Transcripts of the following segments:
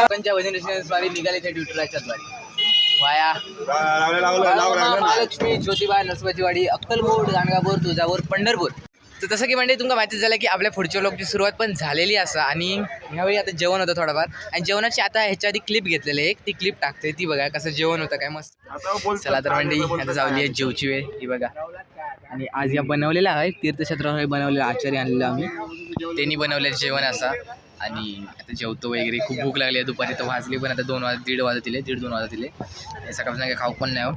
लोकांच्या वजनद्वारे निघाले त्या ड्युटराच्या द्वारे वाया महालक्ष्मी ज्योतिबा नरसोबाचीवाडी अक्कलकोट गाणगापूर तुळजापूर पंढरपूर तर तसं की म्हणजे तुमका माहिती झालं की आपल्या पुढच्या ब्लॉगची सुरुवात पण झालेली असा आणि ह्यावेळी आता जेवण होतं थोडंफार आणि जेवणाची आता ह्याच्या आधी क्लिप घेतलेली एक ती क्लिप टाकते ती बघा कसं जेवण होतं काय मस्त चला तर मंडळी आता आहे जेवची वेळ. ही बघा. आणि आज या बनवलेला आहे तीर्थक्षेत्रावर बनवलेला आचार्य आणलेला आम्ही. त्यांनी बनवलेलं जेवण असा. आणि आता जेवतो वगैरे. खूप भूक लागली आहे दुपारी तर वाजली पण आता दोन वाज दीड वाजतील दीड दोन वाजतील. सकाळपासून काही खाऊ पण नाही हो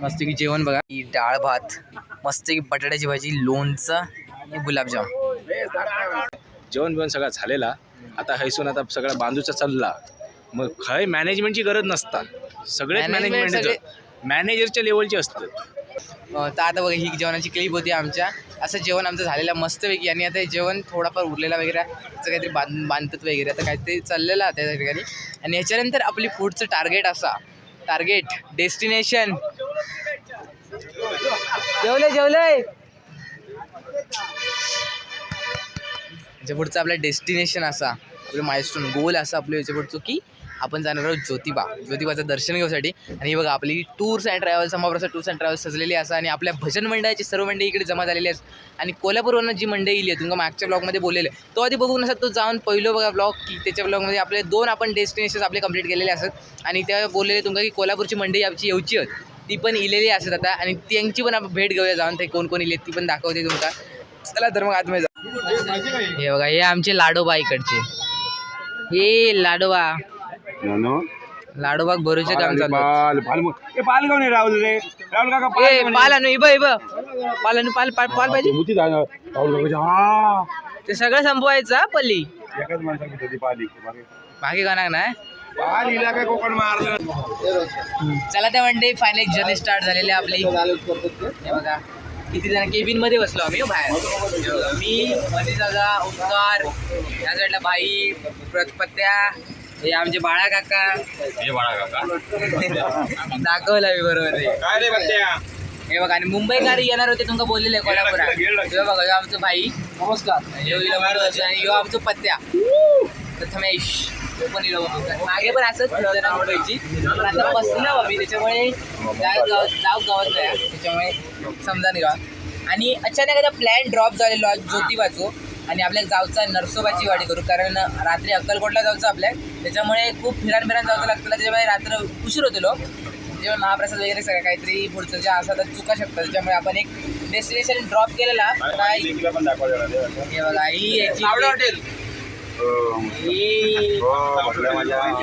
मस्त की जेवण बघा. ही डाळ भात मस्त की बटाट्याची भाजी लोणचं आणि गुलाबजाम. जेवण बिवण सगळा झालेला. आता हैसून आता सगळा बांधूचा चालला मग खय मॅनेजमेंटची गरज नसता. सगळेच Management मॅनेजमेंट सगळे- मॅनेजरच्या लेवलचे असतात. तर आता बघा ही जेवणाची क्लिप होती आमच्या. असं जेवण आमचं झालेलं मस्तपैकी. आणि आता हे जेवण थोडाफार उरलेला वगैरे असं काहीतरी बांध बांधतात वगैरे. आता काहीतरी चाललेलं त्या ठिकाणी. आणि ह्याच्यानंतर आपली पुढचं टार्गेट असा. टार्गेट डेस्टिनेशन जेवले जेवले. याच्या पुढचं आपलं डेस्टिनेशन असा. आपलं मायस्टोन गोल असा आपलं याच्या पुढचं की आपण जाणार आहोत ज्योतिबा. ज्योतिबाचं दर्शन घेऊसाठी. आणि हे बघा आपली टूर्स अँड ट्रॅव्हल्स अमाप्रसा टूर्स अँड ट्रॅव्हल्स सजलेली असा आणि आपल्या भजन मंडळाची सर्व मंडळी इकडे जमा झालेली असतात आणि कोल्हापूरवरून जी मंडळी आहे तुमका मागच्या ब्लॉगमध्ये बोललेले तो आधी बघून नसत तो जाऊन पहिलं बघा ब्लॉग की त्याच्या ब्लॉगमध्ये आपले दोन आपण डेस्टिनेशन आपले कंप्लीट केलेले असतात. आणि त्या बोललेले तुमका की कोल्हापूरची मंडळी आमची येऊची आहेत. ती पण इलेली असत आता आणि त्यांची पण आपण भेट घेऊया जाऊन ते कोण कोण इले ती पण दाखवते तुमका चला तर मग आतमध्ये जा हे बघा हे आमचे लाडोबा इकडचे. हे लाडोबा. लाडोबाग भरूचे काम चालू. पालगाव नाही राहुल रे. राहुल काका ए पाल आणू इब इब पाल पाल पाल पाल पाहिजे. मुठी राहुल काका हा. ते सगळं संपवायचं हा, पल्ली. एकाच पाली? बाकी का नाही. पाल हिला काय कोकण मारलं? चला त्या वनडे फायनल एक जर्नी स्टार्ट झालेली आहे आपली. हे बघा. किती जण केबिनमध्ये बसलो आम्ही हो बाहेर. हे बघा, मी मनीष दादा ओंकार या साईडला भाई पत्त्या हे आमचे बाळा काका. हे बाळा काका. दाखवलं मी बरोबर ते. काय रे बत्त्या हे बघा आणि मुंबईकर येणार होते तुमका बोललेले कोल्हापुरात. हे बघा ह्यो आमचं भाई. नमस्कार. ह्यो इलो मारुती आणि ह्यो आमचं पत्त्या प्रथमेश. तो पण इलो बघा. मागे पण असंच जण पण आता बसलो आम्ही त्याच्यामुळे जाऊ गाव गावात नाही त्याच्यामुळे समजा नाही आणि अचानक आता प्लॅन ड्रॉप झालेलो आहे. ज्योतिबाचो आणि आपल्या गावचा नरसोबाची वाडी करू. कारण रात्री अक्कलकोटला जायचं आपल्या. त्याच्यामुळे खूप फिरान फिरान जायचं लागतं त्याच्यामुळे रात्र उशीर होतो जेव्हा महाप्रसाद वगैरे सगळं काहीतरी पुढचं जे असं तर चुका शकतात. त्याच्यामुळे आपण एक डेस्टिनेशन ड्रॉप केलेला. ही- हॉटेल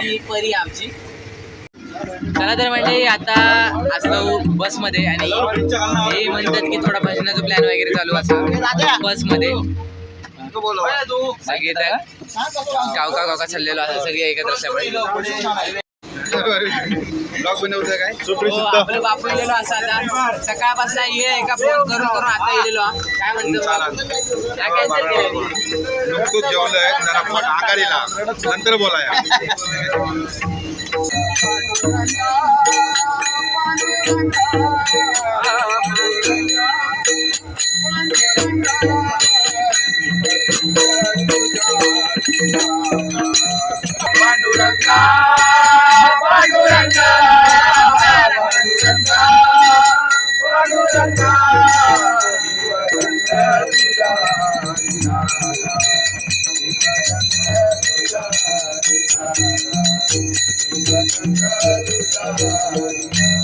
ही परी आमची. चला तर म्हणजे आता असलो बसमध्ये आणि हे म्हणतात की थोडा भजनाचा प्लॅन वगैरे चालू असा. बसमध्ये. सगळे तर गावका गावका चाललेलो असं सगळे एकत्र असल्यामुळे ब्लॉग काय? आपलं बापू गेलो असं आता. सकाळपासून ये एका फोन करून करून आता येलेलो हा. काय म्हणतो? काय cancel केलं? नुकतंच जेवलोय जरा पोट आकारीला. नंतर बोलाया. चला चला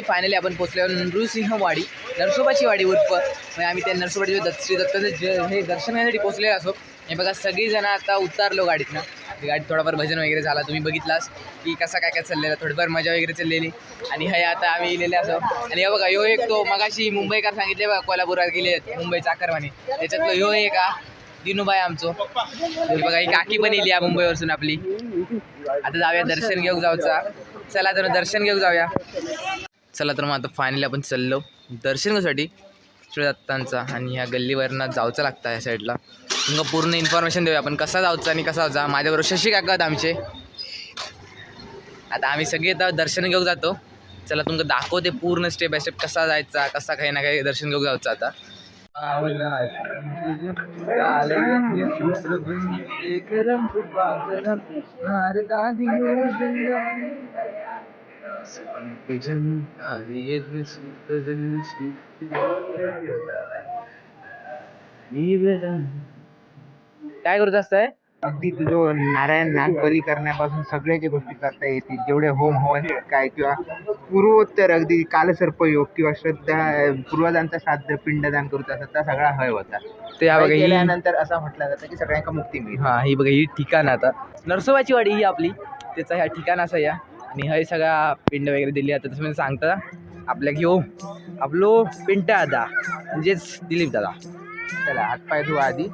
तर फायनली आपण पोहोचलो नृसिंहवाडी नरसोबाची वाडी उर्फ. म्हणजे आम्ही त्या नरसोबाची दत्त श्री दत्ताचं जे हे दर्शन घेण्यासाठी पोहोचलेलो असो हे बघा सगळीजण आता उतारलो गाडीतनं. गाडी गाडीत थोडाफार भजन वगैरे झाला तुम्ही बघितलास की कसा काय काय चाललेला थोडीफार मजा वगैरे चाललेली. आणि हे आता आम्ही इलेले असो आणि हे बघा ह्यो एक तो मगाशी मुंबईकर सांगितले बघा कोल्हापुरात गेले मुंबई चाकरवाणी. त्याच्यातलं ह्यो एक हा दिनूबाई आमचो. बघा ही काकी पण येईल या मुंबईवरसून आपली. आता जाऊया दर्शन घेऊ जाऊचा. चला तर दर्शन घेऊ जाऊया. चला तर मग आता फायनली आपण चाललो दर्शन दत्तांचा आणि ह्या गल्लीवरनं जाऊचं लागतं या साईडला तुमका पूर्ण इन्फॉर्मेशन देऊया आपण कसा जाऊचा आणि कसा जा माझ्याबरोबर शशी काका आमचे. आता आम्ही सगळे आता दर्शन घेऊ जातो. चला तुमका दाखवते पूर्ण स्टेप बाय स्टेप कसा जायचा कसा काही ना काही दर्शन घेऊ जायचं आता. काय करत असताय? अगदी तुझं नारायण नागबली करण्यापासून सगळ्याच्या गोष्टी करता येतील जेवढे होम हवन काय किंवा पूर्वोत्तर अगदी कालसर्प योग किंवा श्रद्धा पूर्वजांचा श्राद्ध पिंडदान करूचा असतात त्या सगळा हय होता. ते हा बघा ही केल्यानंतर असं म्हटलं जातं की सगळ्यांना मुक्ती मिळते. हा ही बघा ही ठिकाण आता. नरसोबाची वाडी ही आपली त्याचा ह्या ठिकाण असं या. आणि हे सगळा पिंड वगैरे दिली आता तसं सांगता. आपल्या घेऊ. आपलो पिंट दादा म्हणजेच दिलीप दादा. चला हात पाय धुवा आधी.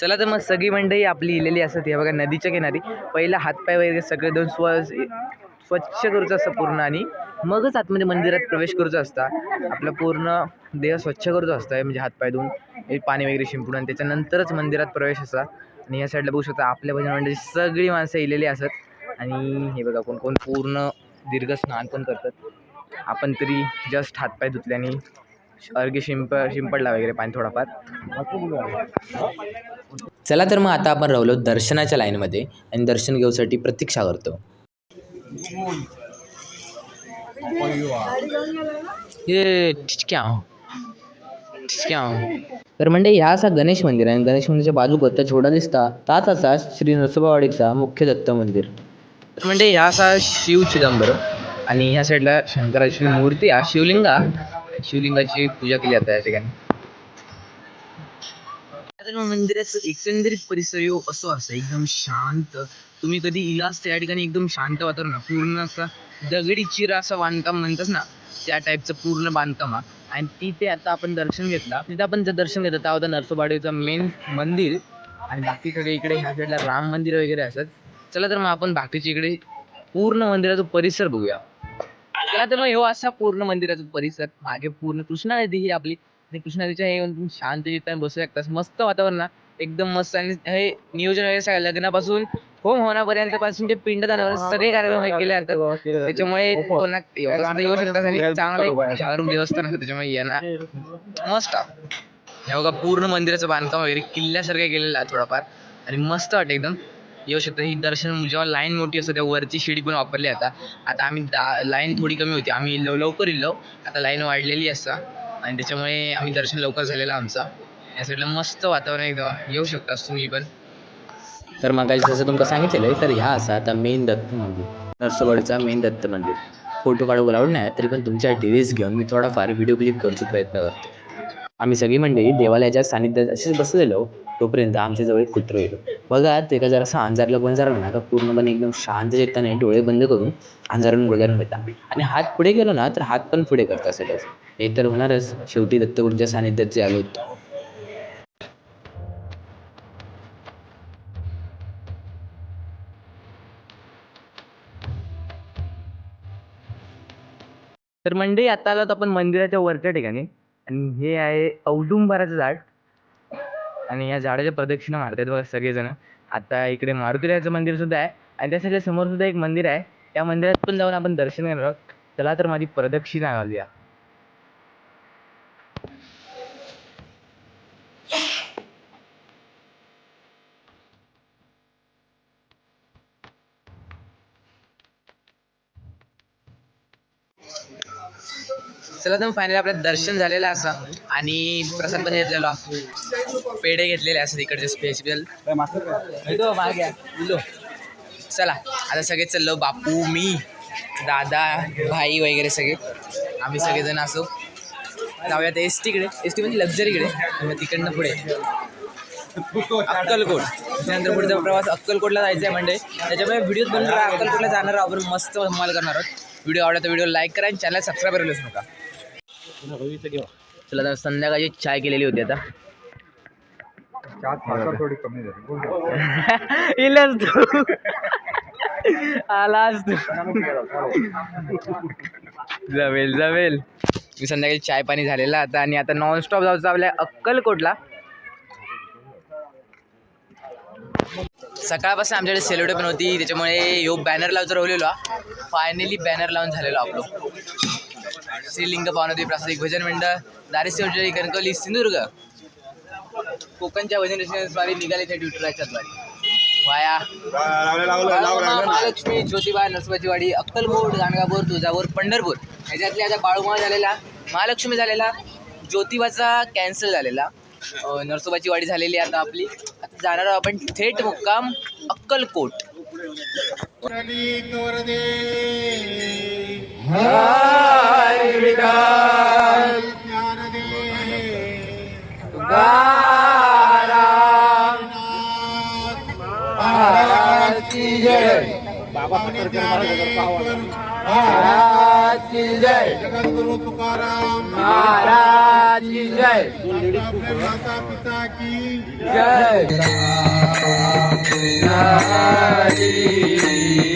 चला तर मग सगळी मंडळी आपली इलेली असत हे बघा नदीच्या किनारी. पहिला हातपाय वगैरे सगळे दोन स्व स्वच्छ करूचं असतं पूर्ण आणि मगच आतमध्ये मंदिरात प्रवेश करूचा असता. आपलं पूर्ण देह स्वच्छ करूचा असतं म्हणजे हातपाय धुवून हे पाणी वगैरे शिंपडून आणि त्याच्यानंतरच मंदिरात प्रवेश असा. आणि या साईडला बघू शकता आपल्या भजन मंडळी सगळी माणसं इलेली असत. आणि हे बघा कोण कोण पूर्ण दीर्घ स्नान पण करतात. आपण तरी जस्ट हातपाय धुतल्याने अर्घ्य शिंप शिंपडला वगैरे पाणी थोडाफार. चला तर मग आता आपण राहिलो दर्शनाच्या लाईनमध्ये आणि दर्शन घेऊसाठी प्रतीक्षा करतो. तर म्हणजे ह्या असा गणेश मंदिर आहे. आणि गणेश मंदिरच्या बाजू गत्ता छोटा दिसता. ताच असा श्री नरसोबावाडीचा मुख्य दत्त मंदिर. तर म्हणजे ह्या असा शिव चिदंबरम आणि ह्या साईडला शंकराची मूर्ती आहे शिवलिंगा शिवलिंगाची पूजा केली जाते या ठिकाणी. मंदिराचं एकंदरीत परिसर असं असं एकदम शांत तुम्ही कधी इलास त्या ठिकाणी एकदम शांत वातावरण पूर्ण असं दगडी चिरा असं बांधकाम म्हणतात ना त्या टाईपचं पूर्ण बांधकाम आणि तिथे आता आपण दर्शन घेतला. तिथे आपण जर दर्शन घेतलं तर होता नरसोबाडीचं मेन मंदिर आणि बाकी सगळे इकडे ह्या साईडला राम मंदिर वगैरे असतात. चला तर मग आपण बाकीच्या इकडे पूर्ण मंदिराचा परिसर बघूया. चला तर मग हो असा पूर्ण मंदिराचा परिसर. मागे पूर्ण कृष्णा नदी ही आपली. आणि कृष्णा नदीच्या हे शांत बसू शकतात मस्त वातावरण ना एकदम मस्त आणि हे नियोजन वगैरे सगळं. लग्नापासून होम होण्यापर्यंत पासून ते पिंडदानावर सगळे कार्यक्रम हे केले जातात. त्याच्यामुळे कोणा एवढं येऊ शकतात आणि चांगलं शाहरुख देवस्थान असतं त्याच्यामुळे येणार मस्त. हे बघा पूर्ण मंदिराचं बांधकाम वगैरे किल्ल्यासारखं केलेलं आहे थोडंफार. आणि मस्त वाटतं एकदम. येऊ शकतं. ही दर्शन जेव्हा लाईन मोठी असते तेव्हा वरची शिडी पण वापरली आता आता आम्ही लाईन थोडी कमी होती. आम्ही लव लवकर इलो आता लाईन वाढलेली असता. आणि त्याच्यामुळे आम्ही दर्शन लवकर झालेलं आमचा. या साईडला मस्त वातावरण एकदम येऊ शकतास तुम्ही पण. तर मग जसं तुमका सांगितलेलं आहे तर ह्या असा आता मेन दत्त मंदिर. नरसोबाडीचा मेन दत्त मंदिर. फोटो काढू लावून नाही तरी पण तुमच्या रील्स घेऊन मी थोडाफार व्हिडिओ क्लिप करण्याचा प्रयत्न करतो. आम्ही सगळी मंडळी देवालयाच्या सानिध्यात असेच बसलेलो तोपर्यंत आमच्या जवळ एक कुत्र येलो बघा ते का जरासं अंजारलं पण जरा ना का पूर्णपणे एकदम शांत चेताने डोळे बंद करून अंजारून गोजारून घेता आणि हात पुढे गेलो ना तर हात पण पुढे करता असेल हे तर होणारच. शेवटी दत्तगुरूंच्या सानिध्यात जे आलो होतो. तर मंडळी आता आलो आपण मंदिराच्या वरच्या ठिकाणी. आणि हे आहे औदुंबराचं झाड. आणि या झाडाच्या प्रदक्षिणा मारतात बघा सगळेजण. आता इकडे मारुतीराचं मंदिर सुद्धा आहे. आणि त्या सगळ्या समोर सुद्धा एक मंदिर आहे. त्या मंदिरात पण जाऊन आपण दर्शन घेणार आहोत. चला तर माझी प्रदक्षिणा घालूया. चला तर फायनली आपलं दर्शन झालेलं असं. आणि प्रसाद पण घेतलेला. पेढे घेतलेले असं तिकडचे स्पेशल मागे चला आता सगळे चाललो. बापू मी दादा भाई वगैरे सगळे. आम्ही सगळेजण असो. जाऊयात एस टीकडे एस टी म्हणजे लक्झरीकडे मग तिकडनं पुढे. अक्कलकोट. त्यानंतर पुढचा प्रवास अक्कलकोटला जायचा आहे म्हणजे त्याच्यामुळे व्हिडिओ बनवून राहा अक्कलकोटला जाणार आहोत. आपण मस्त धमाल करणार आहोत. व्हिडिओ आवडला तर व्हिडिओ लाईक करा आणि चॅनल सबस्क्राईब करायलाच नका. चला आता संध्याकाळची चाय केलेली होती आता. थोडी कमी झाली. इलाच तू. आलास तू. जमेल जमेल मी संध्याकाळी चाय पाणी झालेला आता आणि आता नॉनस्टॉप जायचं आपल्या अक्कलकोटला. सकाळपासून आमच्याकडे सेलोडे पण होती त्याच्यामुळे यो बॅनर लावचं राहिलेलो फायनली बॅनर लावून झालेलो आपलो. श्रीलिंग पावनदी प्रासादिक भजन मंडळ दारेश्वरी कणकवली सिंधुदुर्ग. कोकणच्या भजन रचनेद्वारे निघाले त्या ट्विटरच्या द्वारे. वाया. महालक्ष्मी ज्योतिबा नरसोबाची वाडी अक्कलकोट गाणगापूर तुळजापूर पंढरपूर. ह्याच्यातल्या आता बाळूमा झालेला महालक्ष्मी झालेला ज्योतिबाचा कॅन्सल झालेला नरसोबाची वाडी झालेली आता आपली. आता जाणार आहोत आपण थेट मुक्काम अक्कलकोट. जगद्गुरु तुकाराम. महाराज की जय। माता पिता की हरे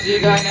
मुखे कैसे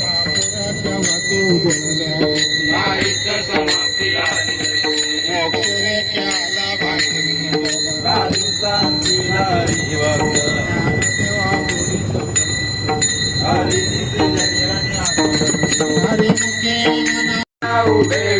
बापुराच्या वाटे उजळल्या अक्षरेच्या आला भाकरी हरी मुखे मना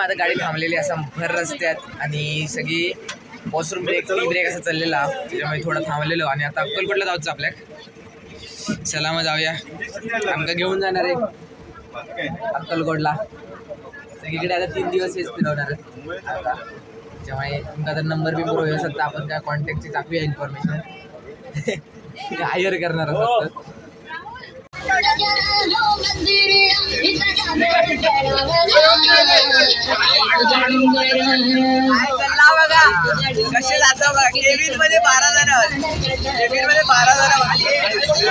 माझं आता गाडी थांबलेली असा भर रस्त्यात आणि सगळी वॉशरूम ब्रेक टी ब्रेक असं चाललेला त्याच्यामुळे थोडं थांबलेलो आणि आता अक्कलकोटला जाऊच आपल्या. चला मग जाऊया. आमका घेऊन जाणार आहे. अक्कलकोटला. सगळीकडे आता तीन दिवस हेच फिरवणार आहेत. त्याच्यामुळे तुमचा तर नंबर बी बरोबर असेल आपण त्या कॉन्टॅक्टची टाकूया इन्फॉर्मेशन हायर करणार आहोत. कसे जातो बघा केबिनमध्ये बारा जण केबिनमध्ये बारा जण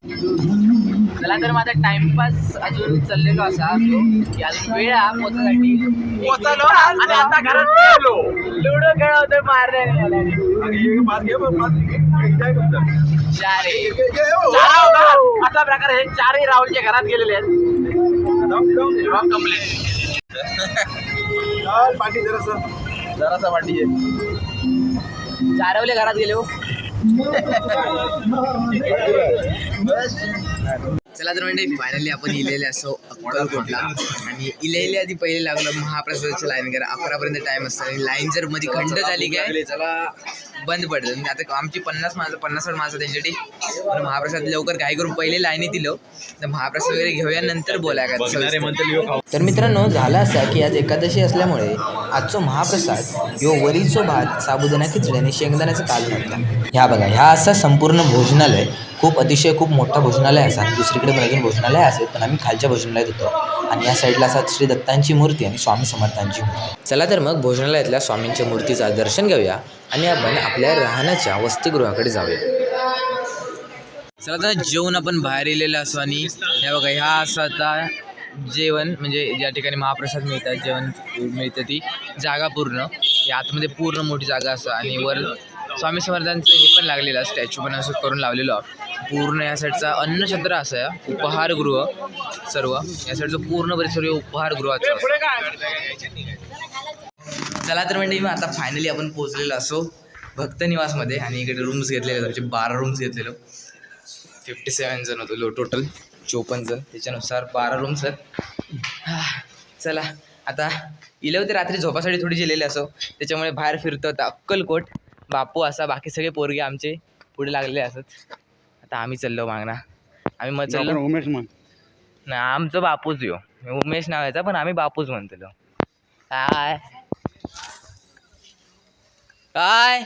चला तर माझा टाइमपास अजून चाललेलो असा की अजून वेळ हा पोचासाठी पोचलो आणि आता घरात गेलो. लुडो खेळवतोय मारण्याने चारे चारा होता. असा प्रकार हे चारही राहुलच्या घरात गेलेले आहेत. कंप्लीट पाठी जरासा जरासा पाठी चारवले घरात गेले हो. चला तर म्हणजे फायनली आपण इलेले असो अक्कलकोटला आणि इलेले आधी पहिले लागलं महाप्रसादाची लाईन करा अकरापर्यंत टाइम असतो. आणि लाईन जर मध्ये खंड झाली काय? चला. बंद पडतं आणि आता आमची पन्नास माझं पन्नास साठ माणसं त्यांच्यासाठी म्हणून महाप्रसाद लवकर घाई करून पहिले लाईनी दिलं तर महाप्रसाद वगैरे घेऊया नंतर बोलाय का तर मित्रांनो झालं असं की आज एकादशी असल्यामुळे आजचो महाप्रसाद यो वरीचो भात साबुदाणा खिचडी आणि शेंगदाण्याचा काल घातला ह्या बघा ह्या असा संपूर्ण भोजनालय खूप अतिशय खूप मोठा भोजनालय असा. दुसरीकडे पण अजून भोजनालय असेल पण आम्ही खालच्या भोजनालयात होतो. आणि या साईडला असा श्री दत्तांची मूर्ती आणि स्वामी समर्थांची मूर्ती. चला तर मग भोजनालयातल्या स्वामींच्या मूर्तीचं दर्शन घेऊया आणि आपण आपल्या राहण्याच्या वसतिगृहाकडे जाऊया. चला तर जेवण आपण बाहेर येलेलं असो आणि हे बघा ह्या असं आता जेवण म्हणजे ज्या ठिकाणी महाप्रसाद मिळतात जेवण मिळतं ती जागा पूर्ण. या आतमध्ये पूर्ण मोठी जागा असं आणि वर स्वामी समर्थांचं हे पण लागलेलं स्टॅच्यू पण असं करून लावलेलं पूर्ण या साईडचा अन्नछत्र असं आहे उपहारगृह सर्व. या साईडचं पूर्ण परिसर उपहारगृहाचं. चला तर म्हणजे मग आता फायनली आपण पोहोचलेलो असो. भक्त निवासमध्ये आणि इकडे रूम्स घेतलेले म्हणजे बारा रूम्स घेतलेलो. फिफ्टी सेवन जण होतो टोटल चोपन्न जण. त्याच्यानुसार बारा रूम्स आहेत. चला. आता इले होते रात्री झोपासाठी थोडी गेलेले असो. त्याच्यामुळे बाहेर फिरतो आता अक्कलकोट. बापू असा बाकी सगळे पोरगे आमचे पुढे लागलेले असत. आता आम्ही चाललो मागणा. आम्ही मग चाललो. उमेश म्हण. नाही आमचं बापूच यो. उमेश नावाचा पण आम्ही बापूच म्हणतो काय? काय?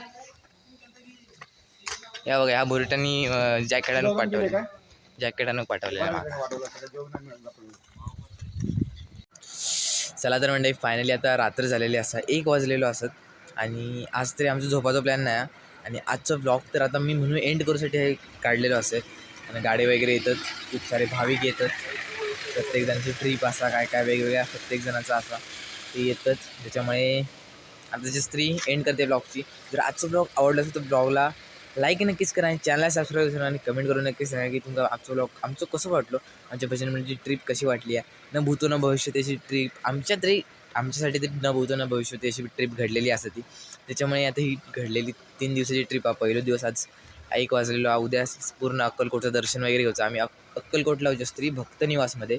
या बघा ह्या बुरटांनी जॅकेट आणून पाठवले. जॅकेट आणून पाठवले चला तर म्हणजे फायनली आता रात्र झालेली असा एक वाजलेलो असत. आणि आज तरी आमचा झोपाचा प्लॅन नाही. आहे. आणि आजचा ब्लॉग तर आता मी म्हणून एंड करूसाठी हे काढलेलो असेल. आणि गाडी वगैरे येतात खूप सारे भाविक येतात. प्रत्येकजणांची ट्रीप असा काय काय वेगवेगळ्या प्रत्येकजणाचा असा. ते येतच त्याच्यामुळे आताची स्त्री एंड करते ब्लॉगची जर आजचं ब्लॉग आवडलं असेल तर ब्लॉगला लाईक नक्कीच करा आणि चॅनलला सबस्क्राईब करा आणि कमेंट करून नक्कीच सांगा की तुमचा आजचं ब्लॉग आमचं कसं वाटलं? आमच्या भजन म्हणजे ट्रिप कशी वाटली आहे? न भूतो न भविष्य त्याची ट्रिप आमच्या तरी आमच्यासाठी ते न भूतो न भविष्य अशी ट्रिप घडलेली असते ती. त्याच्यामुळे आता ही घडलेली तीन दिवसाची ट्रिप आहे. पहिलो दिवस आज एक वाजलेलो उद्या पूर्ण अक्कलकोटचं दर्शन वगैरे घ्यायचं आम्ही अक् अक्कलकोटला होतो स्त्री भक्त निवासमध्ये.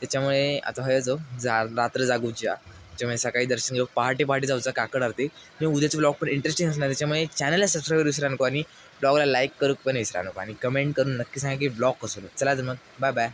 त्याच्यामुळे आता हय जाऊ. जा रात्र जागूच्या त्याच्यामुळे सकाळी दर्शन घेऊ. पहाटे पहाटे जाऊचा काकड आरती. मी उद्याचं ब्लॉग पण इंटरेस्टिंग असणार. त्याच्यामुळे चॅनलला सबस्क्राईब विसरा नको. आणि ब्लॉगला लाईक करू पण विसरा नको. आणि कमेंट करून नक्की सांगा की ब्लॉग कसं चला तर मग. Bye bye